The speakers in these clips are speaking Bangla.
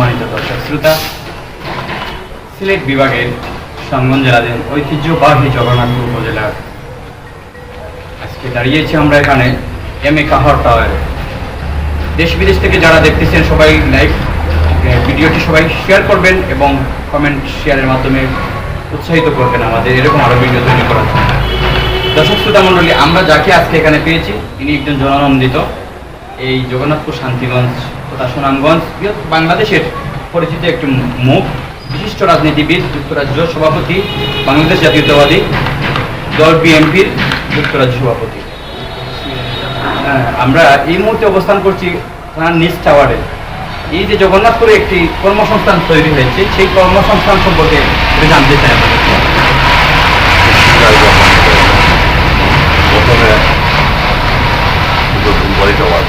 সম্মানিত দর্শক শ্রোতা, সিলেট বিভাগের সঙ্গন জেলাধীন ঐতিহ্যবাহী জগন্নাথপুর উপজেলার আজকে দাঁড়িয়েছি আমরা এখানে এম এ কাহর টাওয়ারে দেশ বিদেশ থেকে যারা দেখতেছেন সবাই লাইভ ভিডিওটি সবাই শেয়ার করবেন এবং কমেন্ট শেয়ারের মাধ্যমে উৎসাহিত করবেন আমাদের, এরকম আরও ভিডিও তৈরি করার জন্য। দর্শক শ্রোতা মণ্ডলী, আমরা যাকে আজকে এখানে পেয়েছি তিনি একজন জনানন্দিত এই জগন্নাথপুর শান্তিগঞ্জ তথা সুনামগঞ্জ বাংলাদেশের পরিচিত একটি মুখ বিশিষ্ট রাজনীতিবিদ যুক্তরাজ্য সভাপতি বাংলাদেশ জাতীয়তাবাদী দল বিএনপির যুক্তরাজ্য সভাপতি। হ্যাঁ, আমরা এই মুহূর্তে অবস্থান করছি থানার নিচ টাওয়ারে। এই যে জগন্নাথপুরে একটি কর্মসংস্থান তৈরি হয়েছে সেই কর্মসংস্থান সম্পর্কে জানতে চাই। প্রথমে দুটো ফুলবাড়ি যাওয়ার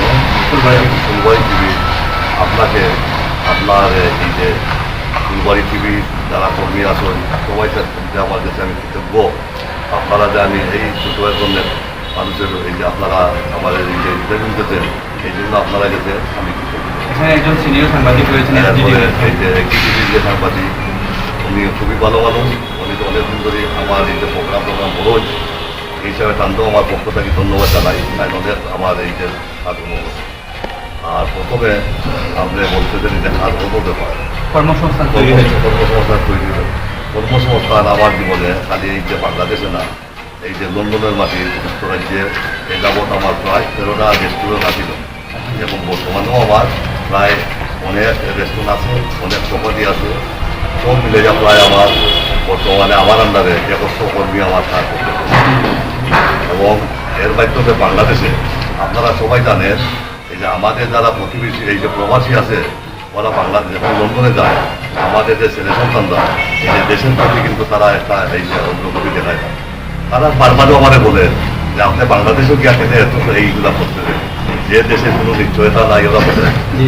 ফুলবাড়ি। ফুলবাড়ি টিভি আপনাকে আপনার এই যে ফুলবাড়ি টিভি যারা কর্মী আছেন সবাই যে আমার কাছে আমি কৃতজ্ঞ। আপনারা যে আমি এই ছোট ধরনের মানুষের এই যে আপনারা আমাদের এই যে ইন্টারভিউ দিতেন এই জন্য আপনারা গেছে আমি একজন সিনিয়র সাংবাদিক রয়েছেন এই যে সাংবাদিক উনি খুবই ভালো মানুষ। উনি তো অনেকদিন ধরে আমার এই যে প্রোগ্রাম প্রোগ্রাম বড় হচ্ছে এই হিসাবে তান্তেও আমার পক্ষ থেকে ধন্যবাদ জানাই। আমার এই যে আগ্রহ আর প্রথমে আপনি বলতেছেন যে হাত বড় ব্যাপার। কর্মসংস্থান তৈরি হয়েছে। কর্মসংস্থান তৈরি হবে কর্মসংস্থান আমার জীবনে খালি এই যে বাংলাদেশে না এই যে লন্ডনের মাটি যুক্তরাজ্যে এই যাবৎ আমার প্রায় তেরোটা রেস্টুরেন্ট আছিল এবং বর্তমানেও আমার প্রায় অনেক রেস্টুরেন্ট আছে অনেক প্রপার্টি আছে। সব মিলে যা প্রায় আমার বর্তমানে আমার আন্ডারে একশো কর্মী আমার কাজ করতে এবং এর মাধ্যমে বাংলাদেশে আপনারা সবাই জানেন যে আমাদের যারা প্রতিবেশী, এই যে প্রবাসী আছে, ওরা বাংলাদেশ লন্ডনে যায়, আমাদের যে ছেলে সন্তানরা এই যে দেশের প্রতি কিন্তু তারা একটা এই যে অগ্রগতি দেখায়। না তারা বারবারও আমাদের বলে যে, আপনি বাংলাদেশেও গিয়া কেন এত এইগুলা করতেছে যে দেশে কোনো নিশ্চয়তা নাই, ওরা বলে,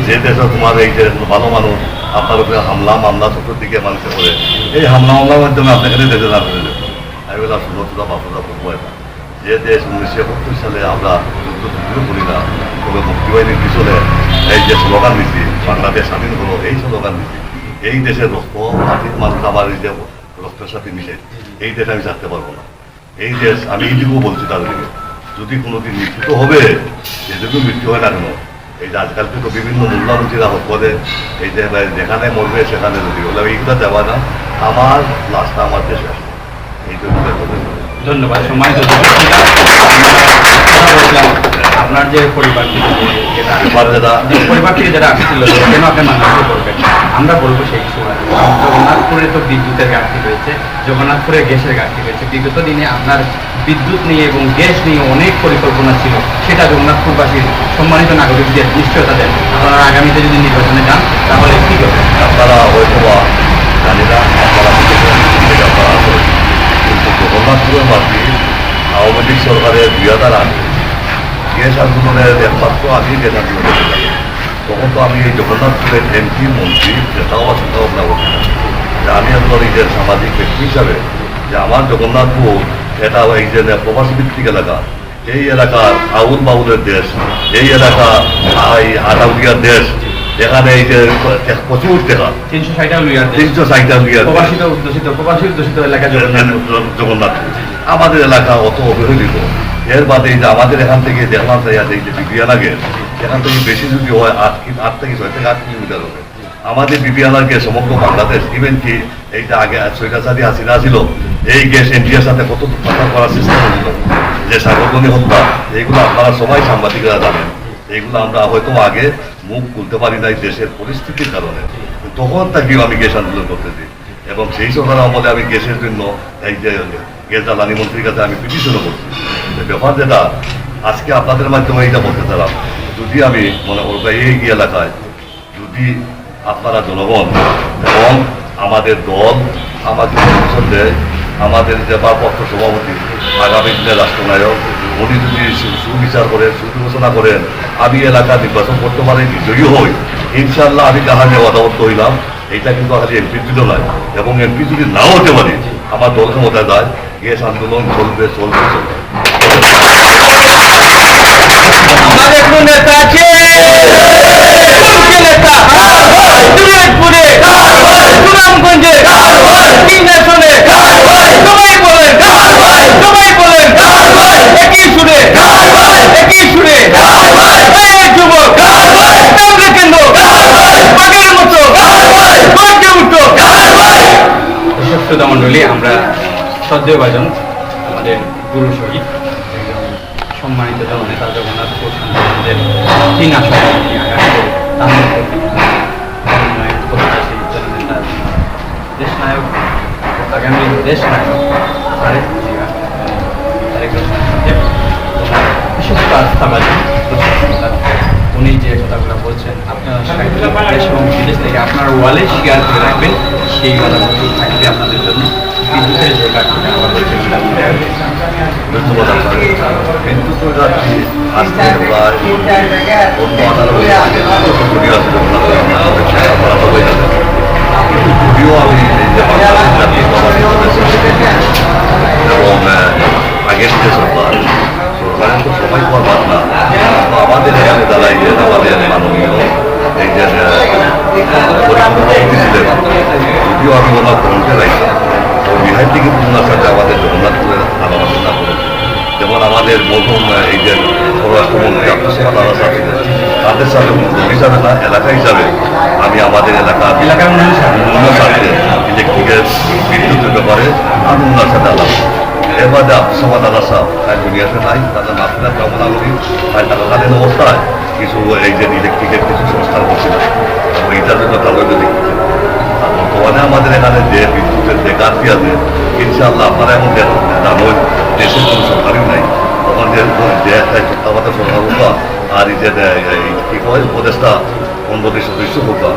যে দেশে তোমার এই যে ভালো মানুষ, আপনার উপরে হামলা, মামলা চতুর্দিকে মানুষে করে এই হামলা, মামলার মাধ্যমে আপনাকে দেশে না আমি বললাম সুন্দরতা বাপুরা করব এটা। যে দেশ উনিশশো একাত্তর সালে আমরা করি না তবে মুক্তিবাহিনীর পিছনে এই যে স্লোগান দিচ্ছি বাংলাদেশ স্বাধীন হলো, এই স্লোগান দিচ্ছি এই দেশের রক্ত, মাটির আমার এই যে রক্তের সাথে মিশে, এই দেশ আমি থাকতে পারব না। এই দেশ আমি এইটুকু বলছি তাদেরকে যদি কোনোদিন মৃত্যু তো হবে, যেটুকু মৃত্যু হয় না কেন, এই যে আজকালকে তো বিভিন্ন মূল্যামন্ত্রীরা করে, এই যে যেখানে মরবে সেখানে যদি বলে এইগুলো দেওয়া না, আমার লাশটা আমার দেশে এইটুকু কথা। ধন্যবাদ বলছিলাম, আপনার যে পরিবার পরিবার থেকে যারা আসছিল কেন আপনি বাংলাদেশে করবেন? আমরা বলব সেই সময় জগন্নাথপুরে তো বিদ্যুতের ঘাটতি রয়েছে জগন্নাথপুরে গ্যাসের ঘাটতি রয়েছে। বিগত দিনে আপনার বিদ্যুৎ নিয়ে এবং গ্যাস নিয়ে অনেক পরিকল্পনা ছিল সেটা জগন্নাথপুরবাসীর সম্মানিত নাগরিকদের নিশ্চয়তা দেন। আপনারা আগামীতে যদি নির্বাচনে যান তাহলে কি করবেন? আপনারা হয়তো জানি না আপনারা জগন্নাথপুরের মাটি, আওয়ামী লীগ সরকারের দুই হাজার আট গ্যাস আন্দোলনের একমাত্র আগেই গ্যাস তখন তো আমি এই জগন্নাথপুরের এমপি মন্ত্রী নেতাও বা চিন্তা ভাবনা করছিলাম যে আমি একজন সামাজিক ব্যক্তি হিসাবে যে আমার জগন্নাথপুর এটা এই যে প্রবাসী ভিত্তিক এলাকা এই এলাকার আউল বাউলের দেশ এই এলাকা আটাউলিয়ার দেশ এখানে এই যে প্রচুর টাকা তিনশো ষাটটা লুইয়ার তিনশো ষাটটা প্রবাসিত প্রবাসী এলাকা জগন্নাথ। আমাদের এলাকা অত অবহেলিত এর বাদে যে আমাদের এখান থেকে দেখলাম যে এই যে বিবিয়ানাগে এখান থেকে বেশি যদি হয় আট কি আট থেকে ছয় থেকে আট কিলোমিটার হবে। আমাদের বিবিয়ানাকে সমগ্র বাংলাদেশ ইভেন কি এই যে আগে সৈকাচারী হাসিনা ছিল এই গ্যাস ইন্ডিয়ার সাথে কত কথা করার চেষ্টা করেছিল। যে সাগরগণী হত্যা এইগুলো আপনারা সবাই সাংবাদিকরা জানেন। এইগুলো আমরা হয়তো আগে মুখ খুলতে পারি নাই দেশের পরিস্থিতির কারণে। তখন তাকেও আমি গ্যাস আন্দোলন করতেছি এবং সেই সরকার আমলে আমি গ্যাসের জন্য এই যে গ্যাস জ্বালানি মন্ত্রীর কাছে আমি পিটিশনও করছি। ব্যাপার যেটা, আজকে আপনাদের মাধ্যমে এইটা বলতে চালাম। যদি আমি মনে করব এই এলাকায় যদি আপনারা জনগণ এবং আমাদের দল আমাদের দেয় আমাদের যে জেলাপত্র সভাপতি আগামী দিনে রাষ্ট্রনায়ক উনি যদি সুবিচার করেন সুবিবেচনা করেন। আমি এলাকা নির্বাচন করতে পারি বিজয়ী হই। ইনশাল্লাহ আমি কাহানে অদাবদ্ধ হইলাম। এটা কিন্তু আসলে এমপি জন্য নয় এবং এমপি যদি নাও হতে পারে আমার দল ক্ষমতায় যায় এস আন্দোলন চলবে চলবে চলবে। নেতা আছে। নেতা? শ্রদ্ধেয় ভাজন আমাদের গুরু শহীদ সম্মানিত জননেতা জগন্নাথ আমাদের তিন আসন নিয়ে আগামী তাদের প্রতি মনোনয়ন প্রত্যাশী জননেতা দেশ নায়ক আগামী দেশ নায়ক তারেক জিয়া, তারেক উনি যে কথাগুলো বলছেন আপনারা দেশ এবং বিদেশ থেকে আপনার ওয়ালে শেয়ার করে রাখবেন সেই কথাগুলো থাকবে আপনাদের জন্য। বিদ্যুতের যে কাজটা আবার হচ্ছে সেটা মনে রাখবেন। ধন্যবাদ আপনাকে কিন্তু তো যাচ্ছি আজকে প্রায় অন্য আদালতে ছুটি আছে জগন্নাথ হয়ে যাবে কিন্তু যদিও আমি এই যে বাংলাদেশ জাতীয়তাবাদী বর্তমানে আমাদের এখানে যে বিদ্যুতের যে কাজটি আছে, ইনশাআল্লাহ আপনারা এখন জানোই দেশের কোনো সরকারই নাই। তখন যে একটা সত্তাগত সরকার আর এই যে কি কয়, উপদেষ্টা অন্যদের সদস্য হতো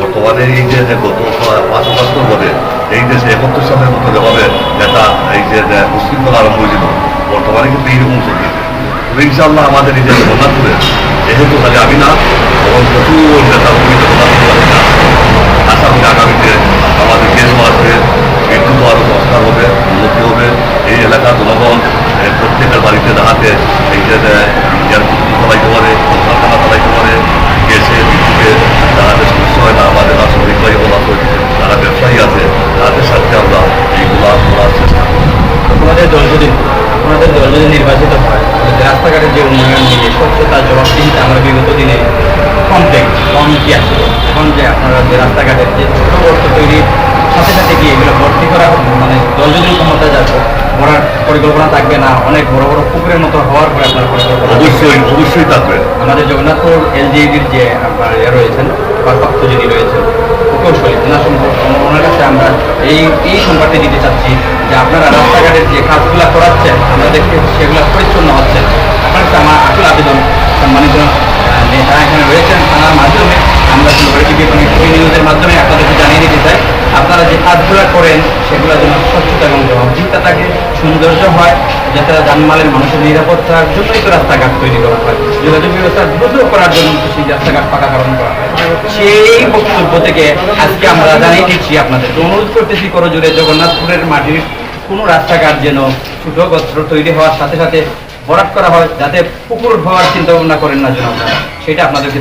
বর্তমানে এই যে গত পাঁচ বছর পরে এই দেশে একাত্তর সালের মতো যেভাবে একটা এই যে মুসলিমগুলো আরম্ভ হয়েছিল, বর্তমানে কিন্তু এইরকম চলছে। তবে ইনশাআল্লাহ আমাদের এই যে জগন্নাথপুরে যেহেতু খালি আমি না এবং প্রচুর নেতা আছে আশা করি আগামীতে আমাদের দেশবাসীর বিদ্যুৎ আরও সংস্কার হবে, উন্নতি হবে। এই এলাকার জনগণ প্রত্যেকের বাড়িতে দাঁড়াতে, এই যে ইয়ার পারে আপনাদের দল যদি আপনাদের দল যদি নির্বাচিত হয় রাস্তাঘাটের যে উন্নয়ন নিয়ে স্বচ্ছতা জবাবদিহিতা আমরা বিগত দিনে কমপ্লেক্স কম কি আছে এখন যে আপনারা যে রাস্তাঘাটের যে ছোট গর্ত তৈরির সাথে সাথে কি এগুলো ভর্তি করা হবে? মানে দল যদি ক্ষমতা যাবে ভরার পরিকল্পনা থাকবে না অনেক বড় বড় পুকুরের মতো হওয়ার পরে আপনার পরিকল্পনা অবশ্যই অবশ্যই থাকবে আমাদের জগন্নাথপুর এলজিইডির যে আপনার ইয়ে রয়েছেন ভারপ্রাপ্ত যিনি রয়েছেন প্রকৌশলী ওনার সম্পর্কে ওনার কাছে আমরা এই এই সংবাদটি দিতে চাচ্ছি যে আপনারা রাস্তাঘাটের যে কাজগুলো করাচ্ছেন আমরা দেখতে সেগুলো পরিচ্ছন্ন হচ্ছে। আপনার আমার আকুল আবেদন, সম্মানিত নেতা এখানে রয়েছেন থানার মাধ্যমে আমরা নিউজের মাধ্যমে আপনাদেরকে জানিয়ে দিতে চাই, আপনারা যে কাজগুলো করেন, সেগুলো যেন স্বচ্ছতা এবং জবাবদিহিতা থাকে, সৌন্দর্য হয়, যাতে যানমালের মানুষের নিরাপত্তার জন্যই তো রাস্তাঘাট তৈরি করা হয়। যোগাযোগ ব্যবস্থা দ্রুত করার জন্য সেই রাস্তাঘাট পাকাকরণ করা হয়। সেই বক্তব্য থেকে আজকে আমরা জানিয়ে দিচ্ছি আপনাদের অনুরোধ করতেছি করজোরে জগন্নাথপুরের মাটির কোনো রাস্তাঘাট যেন ছোট গত্র তৈরি হওয়ার সাথে সাথে বরাদ করা হয় যাতে পুকুর হওয়ার চিন্তা ভাবনা করেন না যেন সেটা আপনাদেরকে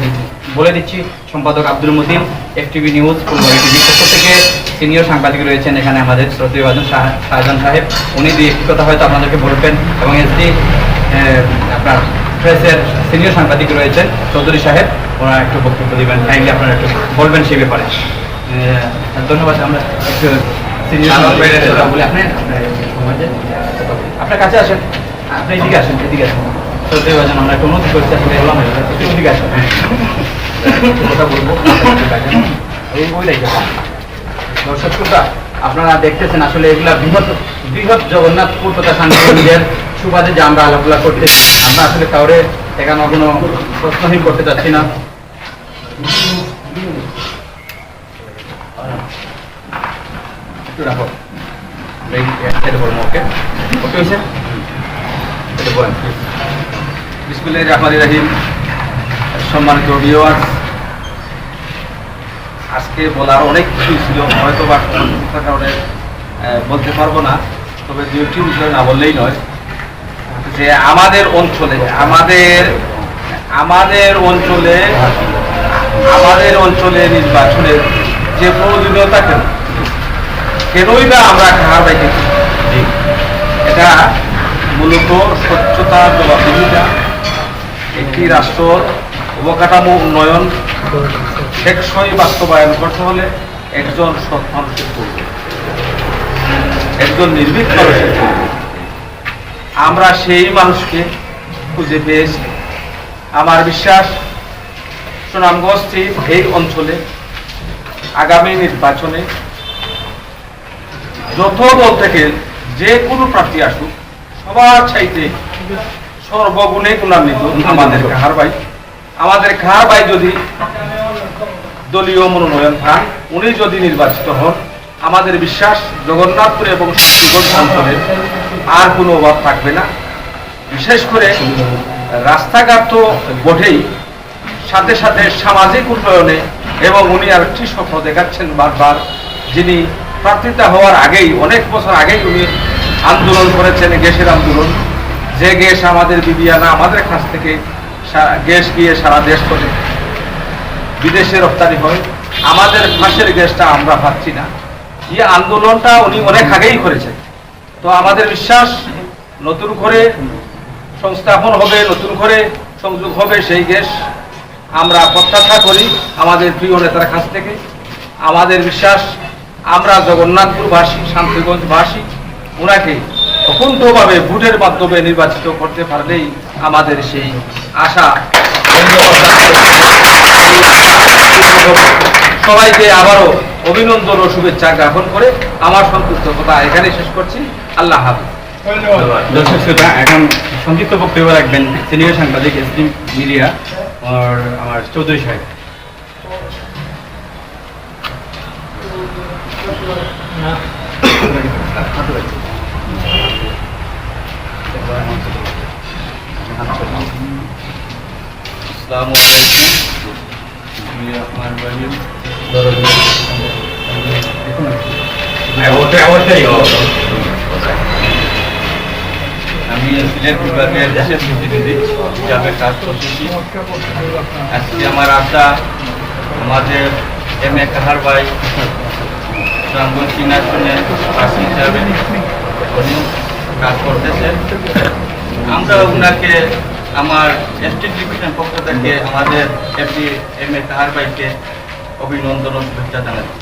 বলে দিচ্ছি, সম্পাদক আব্দুল মতিন, এফটিভি নিউজ টিভির পক্ষ থেকে সিনিয়র সাংবাদিক রয়েছেন এখানে আমাদের শ্রদ্ধেয় শাহজাহান সাহেব। উনি দুই একটি কথা হয়তো আপনাদেরকে বলবেন। এবং এসডি আপনার প্রেসের সিনিয়র সাংবাদিক রয়েছেন চৌধুরী সাহেব। ওনারা একটু বক্তব্য দিবেন। কাইন্ডলি আপনারা একটু বলবেন সেই ব্যাপারে। ধন্যবাদ। আমরা একটু সাংবাদিক বলে আপনি আপনার কাছে আসেন। আপনি এদিকে আসেন এদিকে আসেন। চৌধুরী ভাজন আমরা একটু অনুরোধ করছি আসলে বললাম একটু এদিকে আসেন। কথা বলব। ওই ওই দর্শক শ্রোতা, আপনারা দেখতেছেন আসলে এগুলা বৃহৎ বৃহৎ জগন্নাথপুর তথা শান্তিগঞ্জের সুবাদে যে আমরা আলাপগুলা করতেছি। আমরা আসলে কাউরে এখানে কোনো প্রশ্নহীন করতে চাচ্ছি না। রাখো। ওকে ওকে হয়েছে? রাহিম। সম্মানিত ভিওয়ার্স আজকে বলার অনেক কিছুই ছিল। হয়তো বা কারণে বলতে পারব না। তবে দুটি বিষয় না বললেই নয়। যে আমাদের অঞ্চলে, আমাদের আমাদের অঞ্চলে আমাদের অঞ্চলে নির্বাচনের যে প্রয়োজনীয়তা কেন? কেনই বা আমরা কাহার বাইকে এটা মূলত স্বচ্ছতা জবাবদিহিতা একটি রাষ্ট্র অবকাঠামো উন্নয়ন টেকসই বাস্তবায়ন করতে হলে একজন সৎ মানুষের প্রয়োজন। একজন নির্ভীক মানুষের পরিবেশ। আমরা সেই মানুষকে খুঁজে পেয়েছি। আমার বিশ্বাস সুনামগঞ্জটির এই অঞ্চলে আগামী নির্বাচনে যত দল থেকে যে কোনো প্রার্থী আসুক, সবার চাইতে সর্বগুণে গুণান্বিত আমাদের কাহার ভাই। আমাদের কাহার ভাই যদি দলীয় মনোনয়ন পান, উনি যদি নির্বাচিত হন, আমাদের বিশ্বাস জগন্নাথপুর এবং শক্তিগঞ্জ অঞ্চলের আর কোনো অভাব থাকবে না। বিশেষ করে রাস্তাঘাট তো বটেই। সাথে সাথে সামাজিক উন্নয়নে এবং উনি আরেকটি স্বপ্ন দেখাচ্ছেন বারবার, যিনি প্রার্থিতা হওয়ার আগেই, অনেক বছর আগেই উনি আন্দোলন করেছেন, গ্যাসের আন্দোলন। যে গ্যাস আমাদের বিবিয়ানা আমাদের কাছ থেকে গ্যাস গিয়ে সারা দেশ করে বিদেশে রপ্তানি হয়। আমাদের ফাঁসের গ্যাসটা আমরা পাচ্ছি না। এই আন্দোলনটা উনি অনেক আগেই করেছেন। তো আমাদের বিশ্বাস, নতুন করে সংস্থাপন হবে, নতুন করে সংযোগ হবে সেই গ্যাস। আমরা প্রত্যাশা করি আমাদের প্রিয় নেতার কাছ থেকে। আমাদের বিশ্বাস আমরা জগন্নাথপুরবাসী, শান্তিগঞ্জবাসী, ওনাকে অকুণ্ঠভাবে ভোটের মাধ্যমে নির্বাচিত করতে পারলেই আমাদের সেই আশা। সবাইকে আবারও অভিনন্দন ও শুভেচ্ছা জ্ঞাপন করে আমার সন্তুষ্ট কথা এখানে শেষ করছি। আল্লাহ হাফিজ। দর্শক শ্রোতা এখন সংক্ষিপ্ত বক্তব্য রাখবেন সিনিয়র সাংবাদিক এস মিডিয়া আমার চৌধুরী সাহেব। আমি সিলেট বিভাগের দেশের প্রতিনিধি হিসাবে কাজ করতেছি আজকে আমার আশা আমাদের এম এ কাহার ভাই রামগঞ্জ সিনাশনে প্রার্থী হিসাবে উনি কাজ করতেছেন আমরা ওনাকে আমার এসটি ডিভিশন পক্ষ থেকে আমাদের এমপি এম এ কাহার ভাইকে অভিনন্দন ও শুভেচ্ছা জানাচ্ছি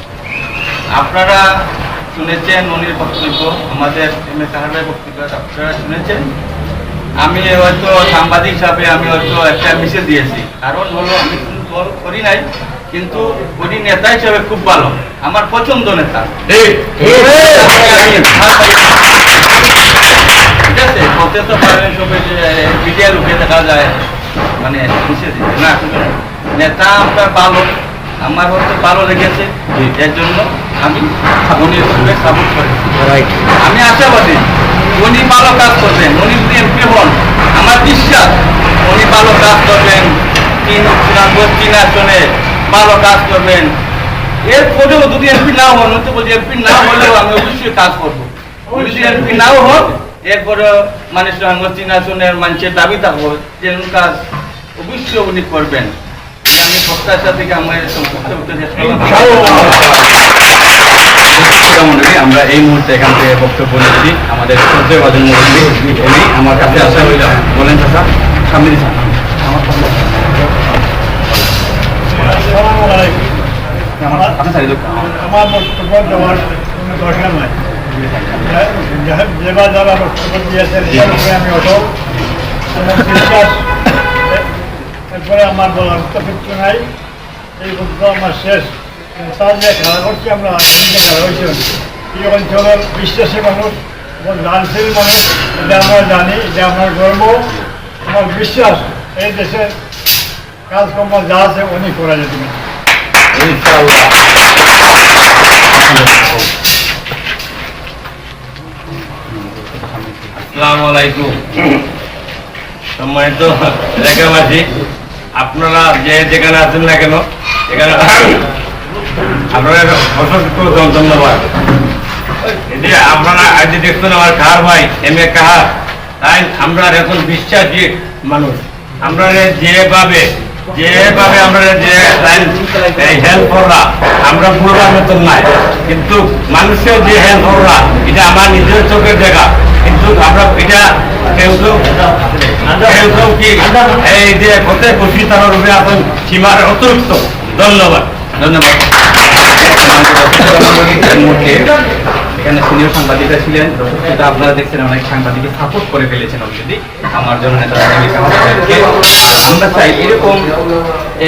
আপনারা শুনেছেন উনির বক্তব্য, আমাদের এম এ ভাই বক্তব্য আপনারা শুনেছেন। আমি হয়তো সাংবাদিক হিসাবে আমি হয়তো একটা মিশে দিয়েছি। কারণ হলো আমি করি নাই কিন্তু উনি নেতা হিসেবে খুব ভালো আমার পছন্দ নেতা মানে আমার আমি আশাবাদী উনি ভালো কাজ করবেন উনি এমপি হন আমার বিশ্বাস উনি ভালো কাজ করবেন তিন তিন আসনে ভালো কাজ করবেন। এরপরেও যদি এমপি না হন তো বলছি এমপি না হলেও আমি অবশ্যই কাজ করব। যদি এমপি নাও হন এরপরে মানে তিন আসনের মানুষের দাবি থাকব যে কাজ অবশ্যই উনি করবেন। আমি প্রত্যাশা থেকে আমার সংক্ষিপ্ত আমরা এই মুহূর্তে এখান থেকে বক্তব্য নিচ্ছি। আমাদের শ্রদ্ধেয় বাজন আমার কাছে আসা হইল। বলেন সামনে আমার আমার বক্তব্য দেওয়ার কোনো দরকার নাই। যে- যেবার যারা বক্তব্য দিয়েছেন আমি অটল এরপরে আমার বলার তো কিছু নাই। এই বক্তব্য আমার শেষ। তার যে খেলা করছি আমরা খেলা হয়েছি। এই অঞ্চলের বিশ্বাসী মানুষ এবং দানশীল মানুষ এটা আমরা জানি এটা আমার গর্ব। আমার বিশ্বাস এই দেশের কাজকর্ম যা আছে উনি করা যেতে আসসালামু আলাইকুম। সম্মানিত এলাকাবাসী, আপনারা যে যেখানে আছেন না কেন, এখানে আপনাদের অসংখ্য ধন্যবাদ। যে আপনারা আজ দেখছেন আমার কাহার ভাই, এম এ কাহার। তাই আমরা এখন বিশ্বাসী মানুষ। আমরা যেভাবে যেভাবে আমরা যে হেল্প আমরা বলবার মতন নাই। কিন্তু মানুষের যে হেল্প এটা আমার নিজের চোখের দেখা কিন্তু আমরা এটা কেউ কেউ কি এই যে কত খুশি তার রূপে এখন সীমার অতিরিক্ত। ধন্যবাদ। ধন্যবাদ। এখানে সিনিয়র সাংবাদিকরা ছিলেন। দর্শক আপনারা দেখছেন অনেক সাংবাদিক সাপোর্ট করে ফেলেছেন অলরেডি আমার জন্য। আমরা চাই এরকম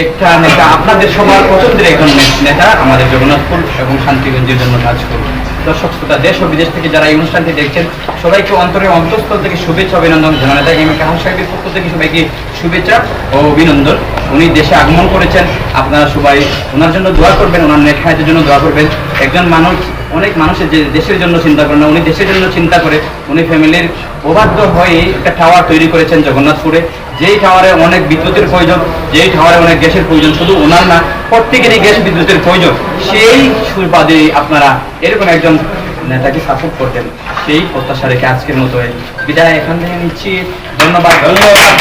একটা নেতা, আপনাদের সবার পছন্দের একজন নেতা আমাদের জগন্নাথপুর এবং শান্তিগঞ্জের জন্য কাজ করুন। দর্শক, শ্রোতা, দেশ ও বিদেশ থেকে যারা এই অনুষ্ঠানটি দেখছেন, সবাইকে অন্তরে অন্তঃস্থল থেকে শুভেচ্ছা, অভিনন্দন। জানানো নেতা এম কাহার সাহেবের পক্ষ থেকে সবাইকে শুভেচ্ছা ও অভিনন্দন। উনি দেশে আগমন করেছেন, আপনারা সবাই ওনার জন্য দোয়া করবেন, ওনার নেখায়তের জন্য দোয়া করবেন। একজন মানুষ, অনেক মানুষের যে দেশের জন্য চিন্তা করে না, উনি দেশের জন্য চিন্তা করে, উনি ফ্যামিলির অবাধ্য হয়ে একটা টাওয়ার তৈরি করেছেন জগন্নাথপুরে। যেই টাওয়ারে অনেক বিদ্যুতের প্রয়োজন, যেই টাওয়ারে অনেক গ্যাসের প্রয়োজন, শুধু ওনার না, প্রত্যেকেরই গ্যাস বিদ্যুতের প্রয়োজন। সেই সুবাদে আপনারা এরকম একজন নেতাকে সাপোর্ট করতেন সেই প্রত্যাশা রেখে আজকের মতো বিদায় এখান থেকে নিচ্ছি। ধন্যবাদ ধন্যবাদ।